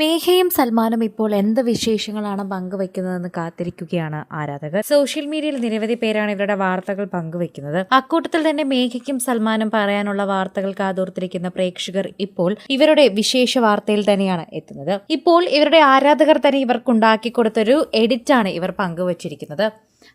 മേഘയും സൽമാനും ഇപ്പോൾ എന്ത് വിശേഷങ്ങളാണ് പങ്കുവെക്കുന്നതെന്ന് കാത്തിരിക്കുകയാണ് ആരാധകർ. സോഷ്യൽ മീഡിയയിൽ നിരവധി പേരാണ് ഇവരുടെ വാർത്തകൾ പങ്കുവെക്കുന്നത്. അക്കൂട്ടത്തിൽ തന്നെ മേഘയ്ക്കും സൽമാനും പറയാനുള്ള വാർത്തകൾ കാതോർത്തിരിക്കുന്ന പ്രേക്ഷകർ ഇപ്പോൾ ഇവരുടെ വിശേഷ വാർത്തയിൽ തന്നെയാണ് എത്തുന്നത്. ഇപ്പോൾ ഇവരുടെ ആരാധകർ തന്നെ ഇവർക്കുണ്ടാക്കി കൊടുത്തൊരു എഡിറ്റാണ് ഇവർ പങ്കുവച്ചിരിക്കുന്നത്.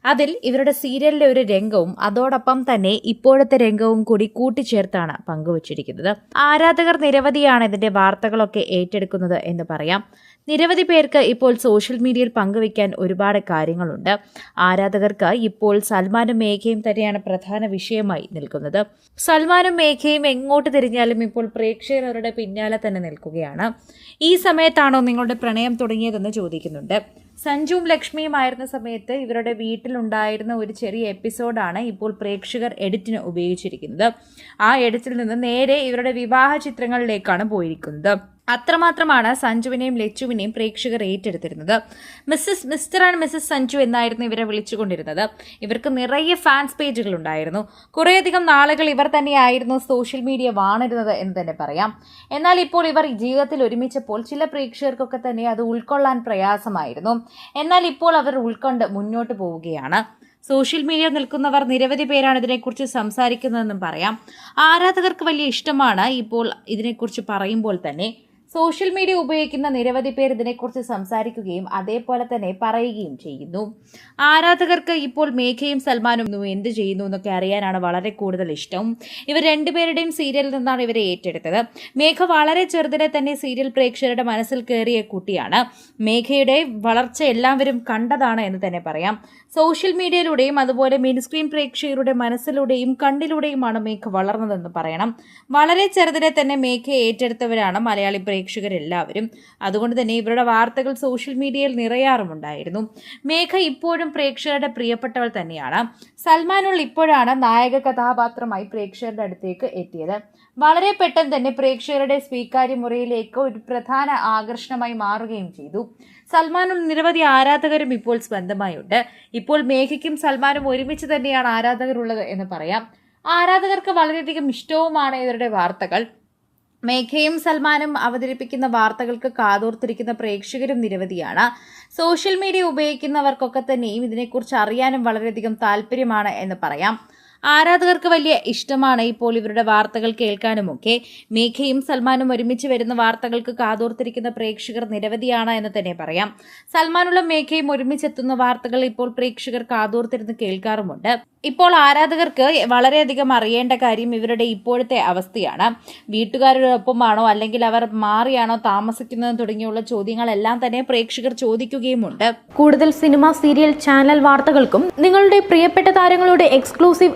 അതിൽ ഇവരുടെ സീരിയലിലെ ഒരു രംഗവും അതോടൊപ്പം തന്നെ ഇപ്പോഴത്തെ രംഗവും കൂടി കൂട്ടിച്ചേർത്താണ് പങ്കുവച്ചിരിക്കുന്നത്. ആരാധകർ നിരവധിയാണ് ഇതിന്റെ വാർത്തകളൊക്കെ ഏറ്റെടുക്കുന്നത് എന്ന് പറയാം. നിരവധി പേർക്ക് ഇപ്പോൾ സോഷ്യൽ മീഡിയയിൽ പങ്കുവയ്ക്കാൻ ഒരുപാട് കാര്യങ്ങളുണ്ട്. ആരാധകർക്ക് ഇപ്പോൾ സൽമാനും മേഘയും തന്നെയാണ് പ്രധാന വിഷയമായി നിൽക്കുന്നത്. സൽമാനും മേഘയും എങ്ങോട്ട് തിരിഞ്ഞാലും ഇപ്പോൾ പ്രേക്ഷകർ അവരുടെ പിന്നാലെ തന്നെ നിൽക്കുകയാണ്. ഈ സമയത്താണോ നിങ്ങളുടെ പ്രണയം തുടങ്ങിയതെന്ന് ചോദിക്കുന്നുണ്ട്. സഞ്ജുവും ലക്ഷ്മിയുമായിരുന്ന സമയത്ത് ഇവരുടെ വീട്ടിലുണ്ടായിരുന്ന ഒരു ചെറിയ എപ്പിസോഡാണ് ഇപ്പോൾ പ്രേക്ഷകർ എഡിറ്റിന് ഉപയോഗിച്ചിരിക്കുന്നത്. ആ എഡിറ്റിൽ നിന്ന് നേരെ ഇവരുടെ വിവാഹ ചിത്രങ്ങളിലേക്കാണ് പോയിരിക്കുന്നത്. അത്രമാത്രമാണ് സഞ്ജുവിനെയും ലച്ചുവിനെയും പ്രേക്ഷകർ ഏറ്റെടുത്തിരുന്നത്. Mrs Mr and Mrs Sanju എന്നായിരുന്നു ഇവരെ വിളിച്ചുകൊണ്ടിരുന്നത്. ഇവർക്ക് നിറയെ ഫാൻസ് പേജുകൾ ഉണ്ടായിരുന്നു. കുറേയധികം നാളുകൾ ഇവർ തന്നെയായിരുന്നു സോഷ്യൽ മീഡിയ വാണിരുന്നത് എന്ന് തന്നെ പറയാം. എന്നാൽ ഇപ്പോൾ ഇവർ ജീവിതത്തിൽ ഒരുമിച്ചപ്പോൾ ചില പ്രേക്ഷകർക്കൊക്കെ തന്നെ അത് ഉൾക്കൊള്ളാൻ പ്രയാസമായിരുന്നു. എന്നാൽ ഇപ്പോൾ അവർ ഉൾക്കൊണ്ട് മുന്നോട്ട് പോവുകയാണ്. സോഷ്യൽ മീഡിയ നിൽക്കുന്നവർ നിരവധി പേരാണ് ഇതിനെക്കുറിച്ച് സംസാരിക്കുന്നതെന്നും പറയാം. ആരാധകർക്ക് വലിയ ഇഷ്ടമാണ് ഇപ്പോൾ ഇതിനെക്കുറിച്ച് പറയുമ്പോൾ തന്നെ. സോഷ്യൽ മീഡിയ ഉപയോഗിക്കുന്ന നിരവധി പേർ ഇതിനെക്കുറിച്ച് സംസാരിക്കുകയും അതേപോലെ തന്നെ പറയുകയും ചെയ്യുന്നു. ആരാധകർക്ക് ഇപ്പോൾ മേഘയും സൽമാനും എന്ത് ചെയ്യുന്നു എന്നൊക്കെ അറിയാനാണ് വളരെ കൂടുതൽ ഇഷ്ടം. ഇവർ രണ്ടുപേരുടെയും സീരിയലിൽ നിന്നാണ് ഇവരെ ഏറ്റെടുത്തത്. മേഘ വളരെ ചെറുതിലെ തന്നെ സീരിയൽ പ്രേക്ഷകരുടെ മനസ്സിൽ കയറിയ കുട്ടിയാണ്. മേഘയുടെ വളർച്ച എല്ലാവരും കണ്ടതാണ് എന്ന് തന്നെ പറയാം. സോഷ്യൽ മീഡിയയിലൂടെയും അതുപോലെ മിനിസ്ക്രീൻ പ്രേക്ഷകരുടെ മനസ്സിലൂടെയും കണ്ണിലൂടെയുമാണ് മേഘ വളർന്നതെന്ന് പറയണം. വളരെ ചെറുതിലെ തന്നെ മേഘയെ ഏറ്റെടുത്തവരാണ് മലയാളി പ്രേക്ഷകരെല്ലാവരും. അതുകൊണ്ട് തന്നെ ഇവരുടെ വാർത്തകൾ സോഷ്യൽ മീഡിയയിൽ നിറയാറുമുണ്ടായിരുന്നു. മേഘ ഇപ്പോഴും പ്രേക്ഷകരുടെ പ്രിയപ്പെട്ടവൾ തന്നെയാണ്. സൽമാനുൾ ഇപ്പോഴാണ് നായക കഥാപാത്രമായി പ്രേക്ഷകരുടെ അടുത്തേക്ക് എത്തിയത്. വളരെ പെട്ടെന്ന് തന്നെ പ്രേക്ഷകരുടെ സ്വീകാര്യ മുറിയിലേക്ക് ഒരു പ്രധാന ആകർഷണമായി മാറുകയും ചെയ്തു. സൽമാനും നിരവധി ആരാധകരും ഇപ്പോൾ സ്വന്തമായുണ്ട്. ഇപ്പോൾ മേഘയ്ക്കും സൽമാനും ഒരുമിച്ച് തന്നെയാണ് ആരാധകരുള്ളത് എന്ന് പറയാം. ആരാധകർക്ക് വളരെയധികം ഇഷ്ടവുമാണ് ഇവരുടെ വാർത്തകൾ. മേഘയും സൽമാനും അവതരിപ്പിക്കുന്ന വാർത്തകൾക്ക് കാതോർത്തിരിക്കുന്ന പ്രേക്ഷകരും നിരവധിയാണ്. സോഷ്യൽ മീഡിയ ഉപയോഗിക്കുന്നവർക്കൊക്കെ തന്നെയും ഇതിനെക്കുറിച്ച് അറിയാനും വളരെയധികം താല്പര്യമാണ് എന്ന് പറയാം. ആരാധകർക്ക് വലിയ ഇഷ്ടമാണ് ഇപ്പോൾ ഇവരുടെ വാർത്തകൾ കേൾക്കാനുമൊക്കെ. മേഘയും സൽമാനും ഒരുമിച്ച് വരുന്ന വാർത്തകൾക്ക് കാതോർത്തിരിക്കുന്ന പ്രേക്ഷകർ നിരവധിയാണ് എന്ന് തന്നെ പറയാം. സൽമാനുള്ള മേഘയും ഒരുമിച്ചെത്തുന്ന വാർത്തകൾ ഇപ്പോൾ പ്രേക്ഷകർ കാതോർത്തിരുന്ന് കേൾക്കാറുമുണ്ട്. ഇപ്പോൾ ആരാധകർക്ക് വളരെയധികം അറിയേണ്ട കാര്യം ഇവരുടെ ഇപ്പോഴത്തെ അവസ്ഥയാണ്. വീട്ടുകാരുടെ ഒപ്പമാണോ അല്ലെങ്കിൽ അവർ മാറിയാണോ താമസിക്കുന്നത് തുടങ്ങിയുള്ള ചോദ്യങ്ങളെല്ലാം തന്നെ പ്രേക്ഷകർ ചോദിക്കുകയുമുണ്ട്. കൂടുതൽ സിനിമ സീരിയൽ ചാനൽ വാർത്തകൾക്കും നിങ്ങളുടെ പ്രിയപ്പെട്ട താരങ്ങളുടെ എക്സ്ക്ലൂസീവ്